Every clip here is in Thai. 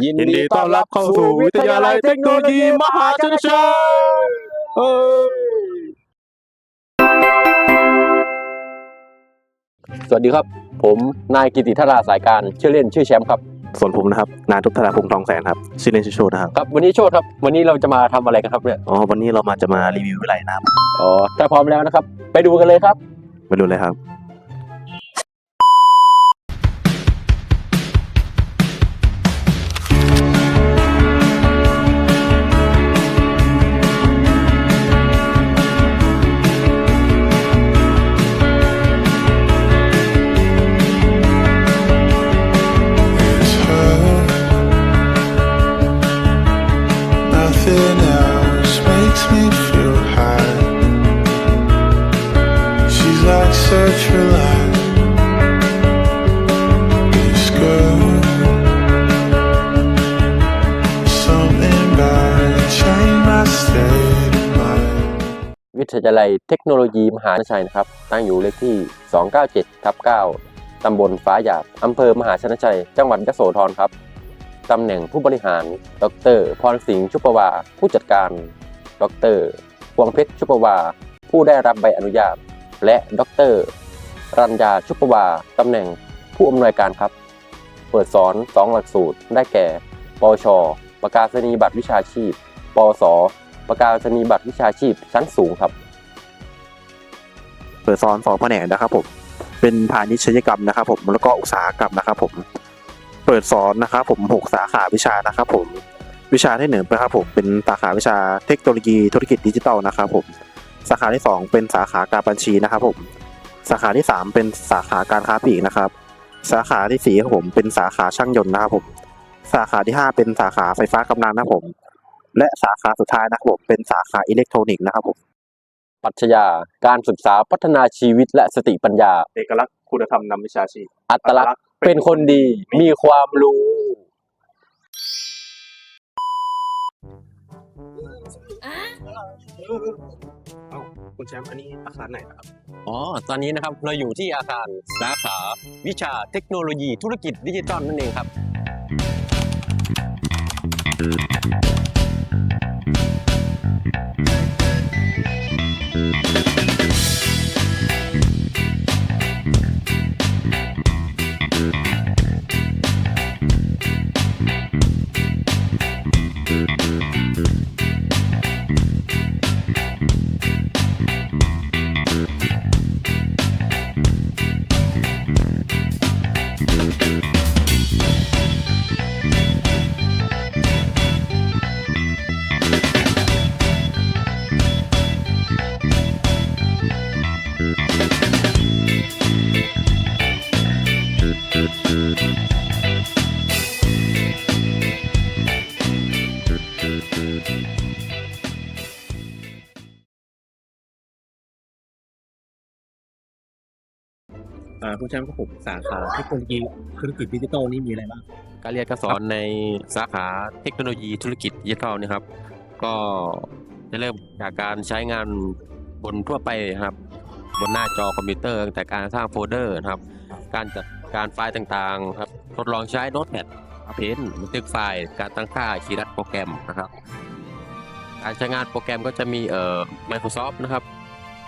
ยินดีต้อนรับเข้าสู่วิทยาลัยเทคโนโลยีมหาชนชัยเอ้ยสวัสดีครับ ผมนายกิติธาราสายการชื่อเล่นชื่อแชมป์ครับ ส่วนผมนะครับ นายทุกธราพงษ์ทองแสนครับชื่อเล่นชื่อโชตนะครับ ครับ วันนี้โชดครับ วันนี้เราจะมาทำอะไรกันครับเนี่ยอ๋อ วันนี้เรามาจะมารีวิววิไลน้อ๋อถ้าพร้อมแล้วนะครับ ไปดูกันเลยครับำมาดูเลยครับ ทยาลัยเทคโนโลยีมหาชัยนะครับ ตั้งอยู่เลขที่ 297ทับ9ตำบลฟ้าหยาบอำเภอมหาชนชัย จังหวัดยโสธรครับ ตำแหน่งผู้บริหาร ดร พรสิงห์ชุปวา ผู้จัดการ ดรพวงเพชรชุปวา ผู้ได้รับใบอนุญาต และดร รัญญาชุปวา ตำแหน่งผู้อำนวยการครับ เปิดสอน 2 หลักสูตร ได้แก่ ปช ประกาศนียบัตรวิชาชีพ ปสประกาศนียบัตรวิชาชีพชั้นสูงครับ เปิดสอนสองแผนกนะครับผมเป็นพาณิชยกรรมนะครับ ผมแล้วก็อุตสาหกรรมนะครับ ผมเปิดสอนนะครับ ผมหกสาขาวิชานะครับ ผมวิชาที่หนึ่งนะครับผมเป็นสาขาวิชาเทคโนโลยีธุรกิจดิจิทัลนะครับ ผมสาขาที่สองเป็นสาขาการบัญชีนะครับ ผมสาขาที่สามเป็นสาขาการค้าปลีกนะครับ สาขาที่สี่ครับผมเป็นสาขาช่างยนต์นะครับผมสาขาที่ห้าเป็นสาขาไฟฟ้ากำลังนะครับผม และสาขาสุดท้ายนะครับผมเป็นสาขาอิเล็กทรอนิกส์นะครับผม ปรัชญา การศึกษาพัฒนาชีวิตและสติปัญญา เอกลักษณ์คุณธรรมนำวิชาชีพ อัตลักษณ์เป็นคนดีมีความรู้คุณแชมป์อันนี้อาคารไหนนะครับ อ๋อ ตอนนี้นะครับเราอยู่ที่อาคารสาขาวิชาเทคโนโลยีธุรกิจดิจิทัลนั่นเองครับ อ่าคุณแชมป์ก็ผมสาขาเทคโนโลยีธุรกิจดิจิทัลนี่มีอะไรบ้าง การเรียนการสอนในสาขาเทคโนโลยีธุรกิจดิจิทัลนะครับ ก็จะเริ่มจากการใช้งานบนทั่วไปครับ บนหน้าจอคอมพิวเตอร์ตั้งแต่การสร้างโฟลเดอร์นะครับ การจัดการไฟล์ต่างๆครับทดลองใช้โน้ตแพดเพนบันทึกไฟล์ การตั้งค่าคีย์รัดโปรแกรมนะครับ การใช้งานโปรแกรมก็จะมีเอ่อ Microsoft นะครับ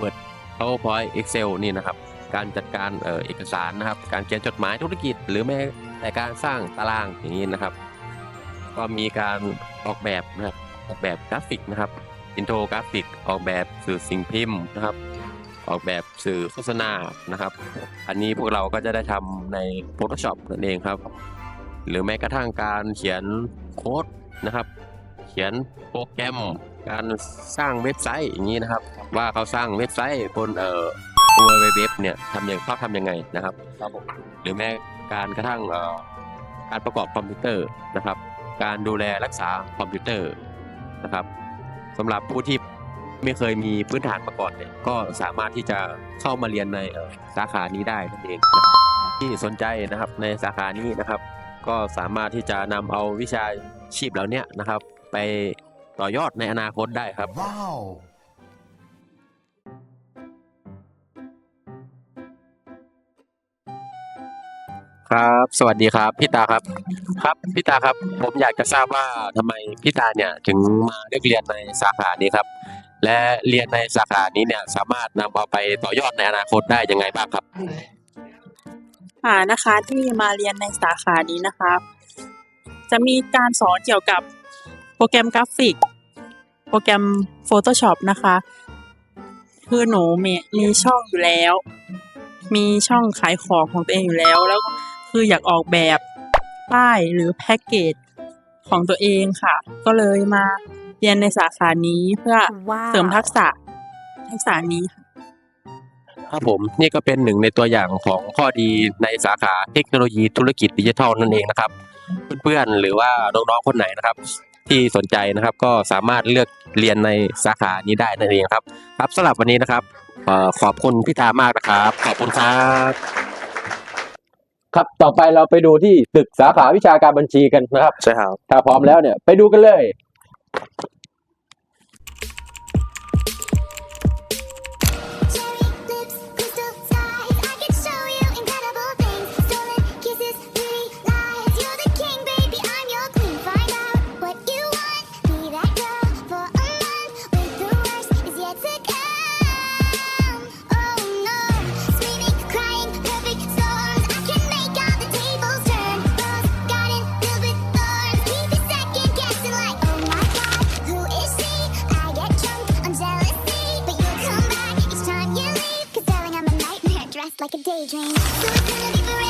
Word PowerPoint Excel นี่นะครับ การจัดการเออเอกสารนะครับ การเขียนจดหมายธุรกิจ หรือแม้แต่การสร้างตารางอย่างนี้นะครับ ก็มีการออกแบบนะครับออกแบบกราฟิกนะครับอินโทรกราฟิก ออกแบบสื่อสิ่งพิมพ์นะครับ ออกแบบสื่อโฆษณานะครับ อันนี้พวกเราก็จะได้ทำใน Photoshop นั่นเองครับ หรือแม้กระทั่งการเขียนโค้ดนะครับ เขียนโปรแกรมการสร้างเว็บไซต์อย่างนี้นะครับ ว่าเขาสร้างเว็บไซต์บนเอ่อ ตัวเว็บเนี่ยทำอย่างเขาทำยังไงนะครับ ครับผมหรือแม้การกระทั่งเอ่อการประกอบคอมพิวเตอร์นะครับ การดูแลรักษาคอมพิวเตอร์นะครับสำหรับผู้ที่ไม่เคยมีพื้นฐานมาก่อนเนี่ยก็สามารถที่จะเข้ามาเรียนในเอ่อสาขานี้ได้นั่นเองนะครับที่สนใจนะครับในสาขานี้นะครับ ก็สามารถที่จะนำเอาวิชาชีพเหล่าเนี้ยนะครับ ไปต่อยอดในอนาคตได้ครับ Wow. ครับ สวัสดีครับพี่ตาครับ ครับพี่ตาครับ ผมอยากจะทราบว่าทำไมพี่ตาเนี่ยถึงมาเลือกเรียนในสาขานี้ครับ และเรียนในสาขานี้เนี่ยสามารถนำเอาไปต่อยอดในอนาคตได้ยังไงบ้างครับ ค่ะนะคะที่มาเรียนในสาขานี้นะคะจะมีการสอนเกี่ยวกับโปรแกรมกราฟิก โปรแกรม Photoshop นะคะ คือหนูมีมีช่องอยู่แล้ว มีช่องขายของของตัวเองอยู่แล้วแล้ว คืออยากออกแบบป้ายหรือแพ็กเกจของตัวเองค่ะ ก็เลยมาเรียนในสาขานี้เพื่อว้าวเสริมทักษะทักษะนี้ค่ะครับผมนี่ก็เป็นหนึ่งในตัวอย่างของข้อดีในสาขาเทคโนโลยีธุรกิจดิจิทัลนั่นเองนะครับ เพื่อนๆหรือว่าน้องๆคนไหนนะครับ ที่สนใจนะครับก็สามารถเลือกเรียนในสาขานี้ได้นั่นเองครับ ครับสำหรับวันนี้นะครับเอ่อขอบคุณพี่ตามากนะครับ ขอบคุณครับ ครับต่อไปเราไปดูที่ตึกสาขาวิชาการบัญชีกันนะครับ ใช่ครับ ถ้าพร้อมแล้วเนี่ย ไปดูกันเลย like a daydream.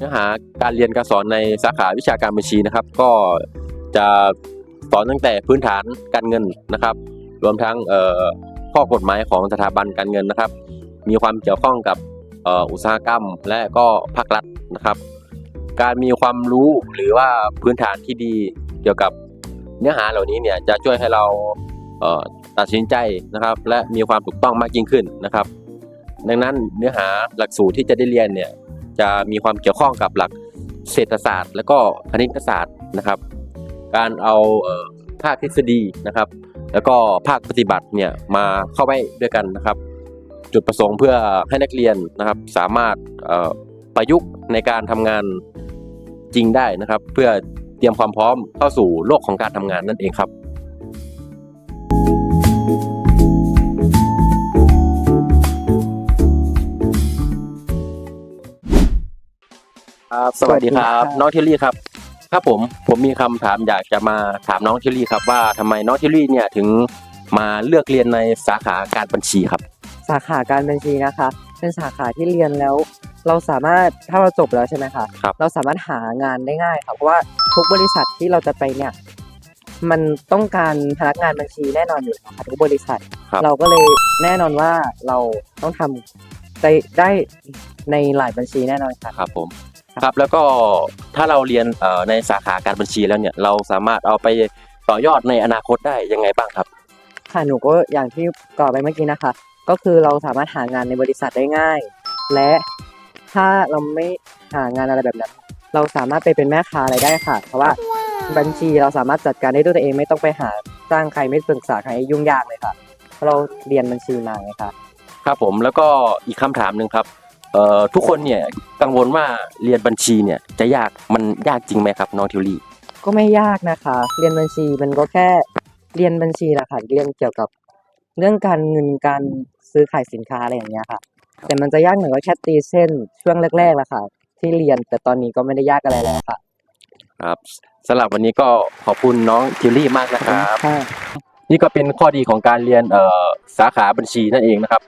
เนื้อหาการเรียนการสอนในสาขาวิชาการบัญชีนะครับ ก็จะสอนตั้งแต่พื้นฐานการเงินนะครับ รวมทั้งข้อกฎหมายของสถาบันการเงินนะครับ มีความเกี่ยวข้องกับอ,อุตสาหกรรมและก็ภาครัฐนะครับ การมีความรู้หรือว่าพื้นฐานที่ดีเกี่ยวกับเนื้อหาเหล่านี้เนี่ยจะช่วยให้เราเตัดสินใจนะครับ และมีความถูกต้องมากยิ่งขึ้นนะครับ ดังนั้นเนื้อหาหลักสูตรที่จะได้เรียนเนี่ย จะมีความเกี่ยวข้องกับหลักเศรษฐศาสตร์ และก็คณิตศาสตร์นะครับ การเอาภาคทฤษฎีนะครับ แล้วก็ภาคปฏิบัติเนี่ยมาเข้าไว้ด้วยกันนะครับ จุดประสงค์เพื่อให้นักเรียนนะครับ สามารถประยุกต์ในการทำงานจริงได้นะครับ เพื่อเตรียมความพร้อมเข้าสู่โลกของการทำงานนั่นเองครับ ครับสวัสดีครับ น้องทิลลี่ครับครับผมผมมีคำถามอยากจะมาถามน้องทิลลี่ครับว่าทำไมน้องทิลลี่เนี่ยถึงมาเลือกเรียนในสาขาการบัญชีครับ สาขาการบัญชีนะคะ เป็นสาขาที่เรียนแล้ว เราสามารถถ้าเราจบแล้วใช่ไหมคะครับเราสามารถหางานได้ง่ายค่ะเพราะว่าทุกบริษัทที่เราจะไปเนี่ยมันต้องการพนักงานบัญชีแน่นอนอยู่แล้วค่ะทุกบริษัทครับเราก็เลยแน่นอนว่าเราต้องทำได้ได้ในหลายบัญชีแน่นอนค่ะครับผม ครับแล้วก็ถ้าเราเรียนเอ่อในสาขาการบัญชีแล้วเนี่ยเราสามารถเอาไปต่อยอดในอนาคตได้ยังไงบ้างครับ ค่ะหนูก็อย่างที่กล่าวไปเมื่อกี้นะคะ ก็คือเราสามารถหางานในบริษัทได้ง่าย และถ้าเราไม่หางานอะไรแบบนั้น เราสามารถไปเป็นแม่ค้าอะไรได้ค่ะ เพราะว่าบัญชีเราสามารถจัดการได้ด้วยตัวเองไม่ต้องไปหาจ้างใครไม่ปรึกษาใครให้ยุ่งยากเลยค่ะเพราะเราเรียนบัญชีมาไงคะครับผมแล้วก็อีกคำถามหนึ่งครับ เอ่อทุกคนเนี่ยกังวลว่าเรียนบัญชีเนี่ยจะยากมันยากจริงไหมครับน้องทิวลี่ ก็ไม่ยากนะคะ เรียนบัญชีมันก็แค่เรียนบัญชีแหละค่ะเรียนเกี่ยวกับเรื่องการเงินการซื้อขายสินค้าอะไรอย่างเงี้ยค่ะ แต่มันจะยากหน่อยก็แค่ตีเส้นช่วงแรกๆแหละค่ะ ที่เรียนแต่ตอนนี้ก็ไม่ได้ยากอะไรแล้วค่ะครับสำหรับวันนี้ก็ขอบคุณน้องทิวลี่มากนะครับ ค่ะ นี่ก็เป็นข้อดีของการเรียนเอ่อสาขาบัญชีนั่นเองนะครับ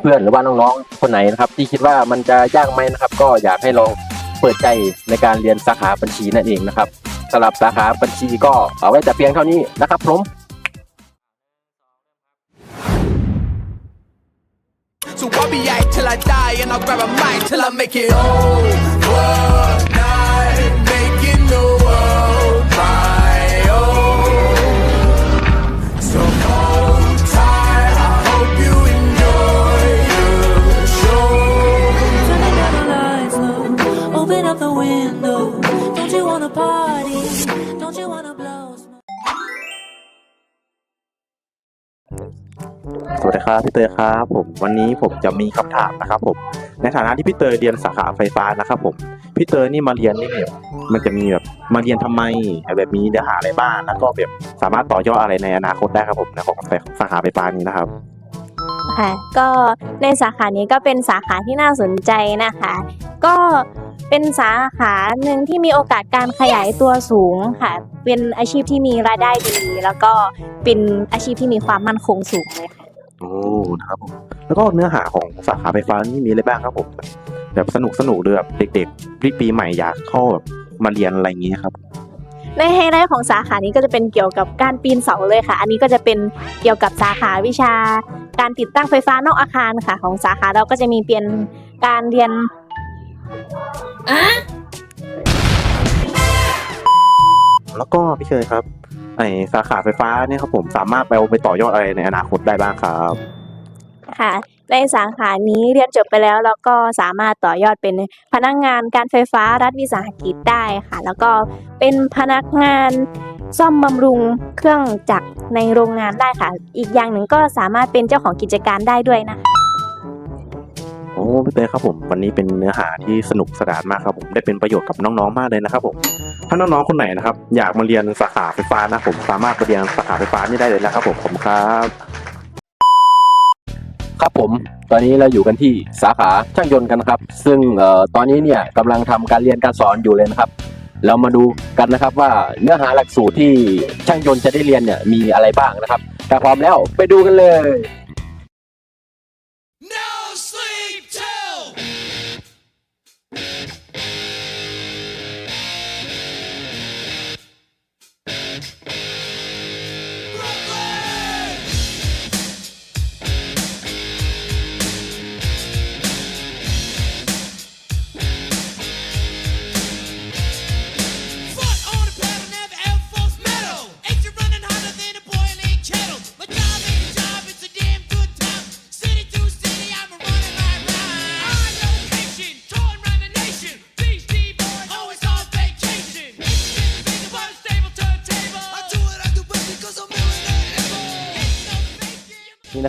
เพื่อนๆหรือว่าน้องๆคนไหนนะครับ ที่คิดว่ามันจะยากไหมนะครับ ก็อยากให้ลองเปิดใจในการเรียนสาขาบัญชีนั่นเองนะครับสำหรับสาขาบัญชีก็เอาไว้แต่เพียงเท่านี้นะครับผม So I'll be out till I die, and I'll grab a mic till I make it overnight, สวัสดีครับพี่เตยครับผมวันนี้ผมจะมีคำถามนะครับผมในฐานะที่พี่เตยเรียนสาขาไฟฟ้านะครับผมพี่เตยนี่มาเรียนนี่แบบมันจะมีแบบมาเรียนทำไมแบบมีเนื้อหาอะไรบ้างแล้วก็แบบสามารถต่อยอดอะไรในอนาคตได้ครับผมในของสาขาไฟฟ้านี้นะครับค่ะก็ในสาขานี้ก็เป็นสาขาที่น่าสนใจนะคะ ก็ เป็นสาขาหนึ่งที่มีโอกาสการขยายตัวสูงค่ะ เป็นอาชีพที่มีรายได้ดี แล้วก็เป็นอาชีพที่มีความมั่นคงสูงเลยค่ะโอ้นะครับผมแล้วก็เนื้อหาของสาขาไฟฟ้านี่มีอะไรบ้างครับผมแบบสนุกสนุกๆเลยแบบเด็กๆปีปีใหม่อยากเข้าแบบมาเรียนอะไรอย่างนี้ครับในไฮไลท์ของสาขานี้ก็จะเป็นเกี่ยวกับการปีนเสาเลยค่ะ อันนี้ก็จะเป็นเกี่ยวกับสาขาวิชา การติดตั้งไฟฟ้านอกอาคารค่ะ ของสาขาเราก็จะมีเป็นการเรียน แล้วก็พี่เคยครับไอสาขาไฟฟ้าเนี่ยครับผมสามารถไปเอาไปต่อยอดอะไรในอนาคตได้บ้างครับ ค่ะ ในสาขานี้เรียนจบไปแล้วแล้วก็สามารถต่อยอดเป็นพนักงานการไฟฟ้ารัฐวิสาหกิจได้ค่ะ แล้วก็เป็นพนักงานซ่อมบำรุงเครื่องจักรในโรงงานได้ค่ะ อีกอย่างหนึ่งก็สามารถเป็นเจ้าของกิจการได้ด้วยนะคะ โอ้พี่เต้ครับผมวันนี้เป็นเนื้อหาที่สนุกสนานมากครับผมได้เป็นประโยชน์กับน้องๆมากเลยนะครับผมถ้าน้องๆคนไหนนะครับอยากมาเรียนสาขาไฟฟ้านะผมสามารถมาเรียนสาขาไฟฟ้านี่ได้เลยนะครับผมผมครับ ครับผมตอนนี้เราอยู่กันที่สาขาช่างยนต์กันนะครับ ซึ่งเอ่อตอนนี้เนี่ยกำลังทำการเรียนการสอนอยู่เลยนะครับ เรามาดูกันนะครับว่าเนื้อหาหลักสูตรที่ช่างยนต์จะได้เรียนเนี่ยมีอะไรบ้างนะครับถ้าพร้อมแล้วไปดูกันเลย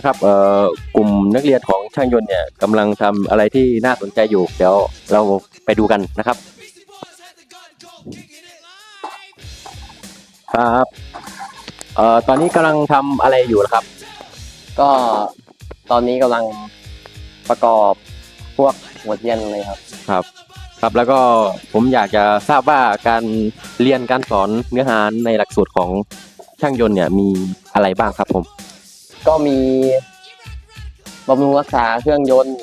นี่นะครับเอ่อกลุ่มนักเรียนของช่างยนต์เนี่ยกำลังทำอะไรที่น่าสนใจอยู่ เดี๋ยวเราไปดูกันนะครับ Beastie boys had the gun, go kicking it live. ครับเอ่อตอนนี้กำลังทำอะไรอยู่นะครับ ก็ตอนนี้กำลังประกอบพวกหัวเทียนเลยครับ ครับ ครับแล้วก็ผมอยากจะทราบว่าการเรียนการสอนเนื้อหาในหลักสูตรของช่างยนต์เนี่ยมีอะไรบ้างครับผม ก็มีบำรุงรักษาเครื่องยนต์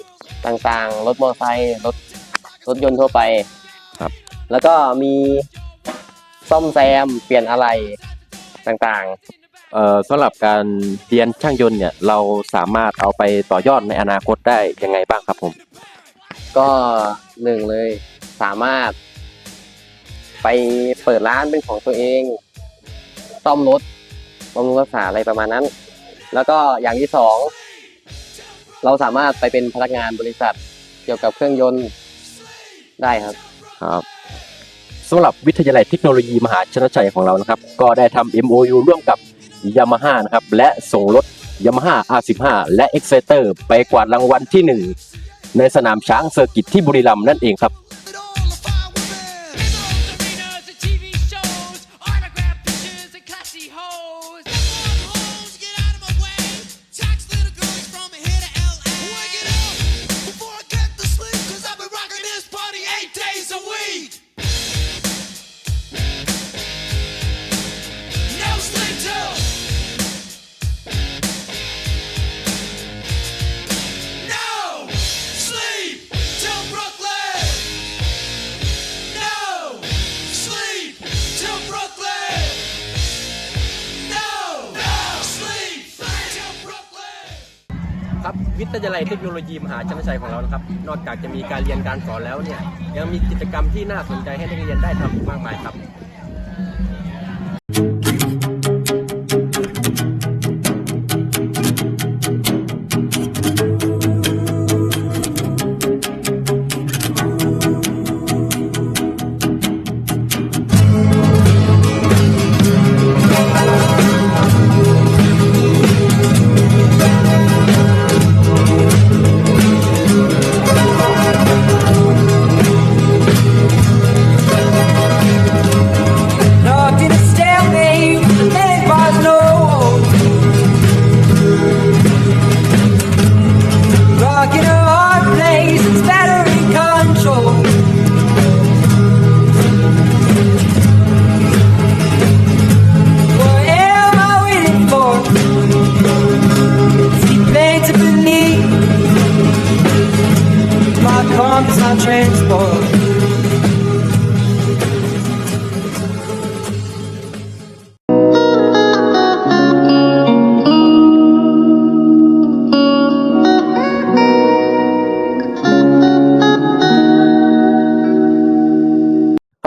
ต่างๆ รถมอเตอร์ไซค์รถรถยนต์ทั่วไปครับ แล้วก็มีซ่อมแซมเปลี่ยนอะไรต่างเอ่อสำหรับการเรียนช่างยนต์เนี่ยเราสามารถเอาไปต่อยอดในอนาคตได้ยังไงบ้างครับผม ๆ ก็หนึ่งเลยสามารถ ไปเปิดร้านเป็นของตัวเอง ซ่อมรถบำรุงรักษาอะไรประมาณนั้น แล้วก็อย่างที่สองเราสามารถไปเป็นพนักงานบริษัทเกี่ยวกับเครื่องยนต์ได้ครับ ครับสำหรับวิทยาลัยเทคโนโลยีมหาชนชัยของเรานะครับ ก็ได้ทำ MOU ร่วมกับ Yamaha นะครับ และส่งรถ Yamaha R15 และ Exciter ไปกวาดรางวัลที่ 1 ในสนามช้างเซอร์กิตที่บุรีรัมย์นั่นเองครับ ทยาลัยเทคโนโลยีมหาชนชัยของเรานะครับ นอกจากจะมีการเรียนการสอนแล้วเนี่ยยังมีกิจกรรมที่น่าสนใจให้นักเรียนได้ทำอีกมากมายครับ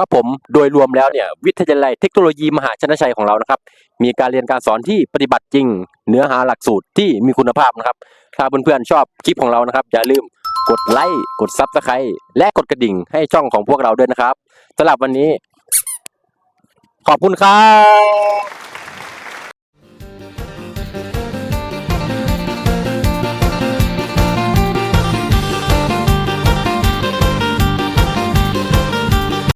ครับผมโดยรวมแล้วเนี่ยวิทยาลัยเทคโนโลยีมหาชนชัยของเรานะครับ มีการเรียนการสอนที่ปฏิบัติจริง เนื้อหาหลักสูตรที่มีคุณภาพนะครับ ถ้าเพื่อนๆชอบคลิปของเรานะครับ อย่าลืมกดไลค์กดซับสไครต์และกดกระดิ่งให้ช่องของพวกเราด้วยนะครับสำหรับวันนี้ ขอบคุณครับ